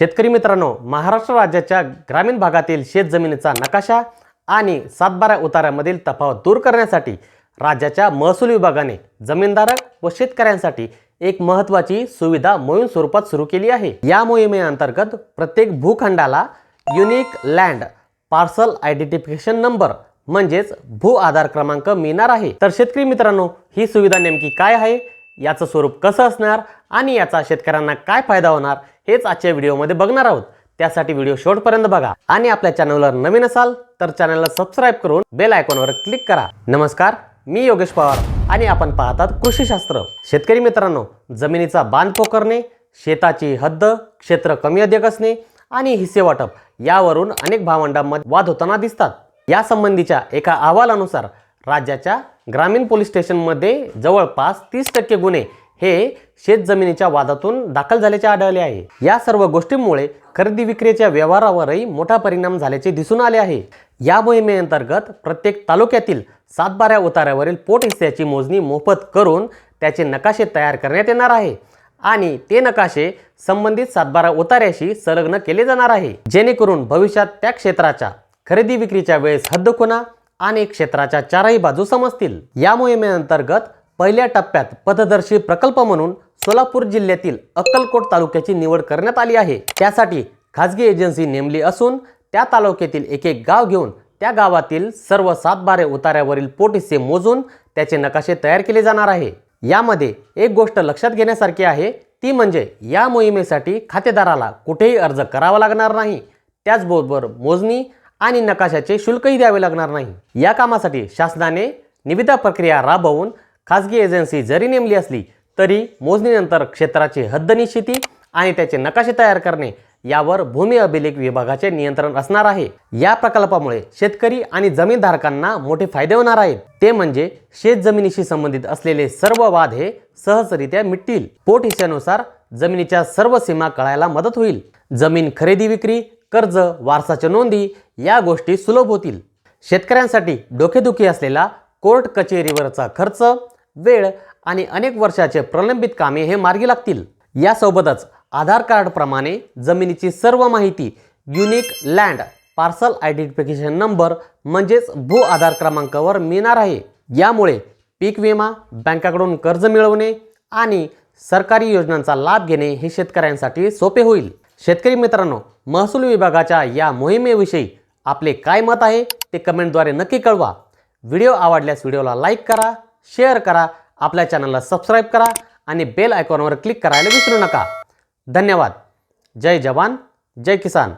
शेतकरी मित्रांनो महाराष्ट्र राज्याच्या ग्रामीण भागातील शेतजमिनीचा नकाशा आणि सातबारा उतार्यामधील तफावत दूर करण्यासाठी राज्याच्या महसूल विभागाने जमीनधारक व शेतकऱ्यांसाठी एक महत्त्वाची सुविधा मोहीम स्वरूपात सुरू केली आहे. या मोहिमेअंतर्गत प्रत्येक भूखंडाला unique land parcel identification number म्हणजेच भू आधार क्रमांक मिळणार आहे. तर शेतकरी मित्रांनो ही सुविधा नेमकी काय आहे? याचं स्वरूप कसं असणार आणि याचा शेतकऱ्यांना काय फायदा होणार हेच आजच्या व्हिडिओमध्ये बघणार आहोत. त्यासाठी व्हिडिओ शेवटपर्यंत बघा. आणि आपल्या चॅनलवर नवीन असाल तर चॅनलला सबस्क्राईब करून बेल आयकॉनवर क्लिक करा. नमस्कार मी योगेश पवार आणि आपण पाहतात कृषीशास्त्र. शेतकरी मित्रांनो जमिनीचा बांध पोकरणे शेताची हद्द क्षेत्र कमी अधिक असणे आणि हिस्से वाटप यावरून अनेक भावंडांमध्ये वाद होताना दिसतात. यासंबंधीच्या एका अहवालानुसार राज्याच्या ग्रामीण पोलीस स्टेशनमध्ये जवळपास तीस टक्के गुन्हे हे शेतजमिनीच्या वादातून दाखल झाल्याचे आढळले आहे. या सर्व गोष्टींमुळे खरेदी विक्रीच्या व्यवहारावरही मोठा परिणाम झाल्याचे दिसून आले आहे. या मोहिमेअंतर्गत प्रत्येक तालुक्यातील सातबाऱ्या उताऱ्यावरील पोट हिस्स्याची मोजणी मोफत करून त्याचे नकाशे तयार करण्यात येणार आहे आणि ते नकाशे संबंधित सातबारा उतार्याशी संलग्न केले जाणार आहे. जेणेकरून भविष्यात त्या क्षेत्राच्या खरेदी विक्रीच्या वेळेस हद्दखुणा आणि क्षेत्राच्या चारही बाजू समजतील. या मोहिमेअंतर्गत पहिल्या टप्प्यात पथदर्शी प्रकल्प म्हणून सोलापूर जिल्ह्यातील अक्कलकोट तालुक्याची निवड करण्यात आली आहे. त्यासाठी खाजगी एजन्सी नेमली असून त्या तालुक्यातील एक एक गाव घेऊन त्या गावातील सर्व सातबारे उतार्यावरील पोट हिस्से मोजून त्याचे नकाशे तयार केले जाणार आहे. यामध्ये एक गोष्ट लक्षात घेण्यासारखी आहे ती म्हणजे या मोहिमेसाठी खातेदाराला कुठेही अर्ज करावा लागणार नाही. त्याचबरोबर मोजणी आणि नकाशाचे शुल्कही द्यावे लागणार नाही. या कामासाठी शासनाने निविदा प्रक्रिया राबवून खाजगी एजन्सी जरी नेमली असली तरी मोजणीनंतर क्षेत्राची हद्द निश्चिती आणि त्याचे नकाशे तयार करणे यावर भूमी अभिलेख विभागाचे नियंत्रण असणार आहे. या प्रकल्पामुळे शेतकरी आणि जमीनधारकांना मोठे फायदे होणार आहेत. ते म्हणजे शेत जमिनीशी संबंधित असलेले सर्व वाद हे सहजरित्या मिटतील. पोट हिस्स्यानुसार जमिनीच्या सर्व सीमा कळायला मदत होईल. जमीन खरेदी विक्री कर्ज वारसाच्या नोंदी या गोष्टी सुलभ होतील. शेतकऱ्यांसाठी डोकेदुखी असलेला कोर्ट कचेरीवरचा खर्च वेळ आणि अनेक वर्षाचे प्रलंबित कामे हे मार्गी लागतील. यासोबतच आधार कार्डप्रमाणे जमिनीची सर्व माहिती unique land parcel identification number म्हणजेच भू आधार क्रमांकावर मिळणार आहे. यामुळे पीक विमा बँकाकडून कर्ज मिळवणे आणि सरकारी योजनांचा लाभ घेणे हे शेतकऱ्यांसाठी सोपे होईल. शेतकरी मित्रांनो महसूल विभागाच्या या मोहिमेविषयी आपले काय मत आहे ते कमेंटद्वारे नक्की कळवा. व्हिडिओ आवडल्यास व्हिडिओला लाईक करा शेअर करा आपल्या चॅनलला सबस्क्राईब करा आणि बेल आयकॉनवर क्लिक करायला विसरू नका. धन्यवाद. जय जवान जय किसान.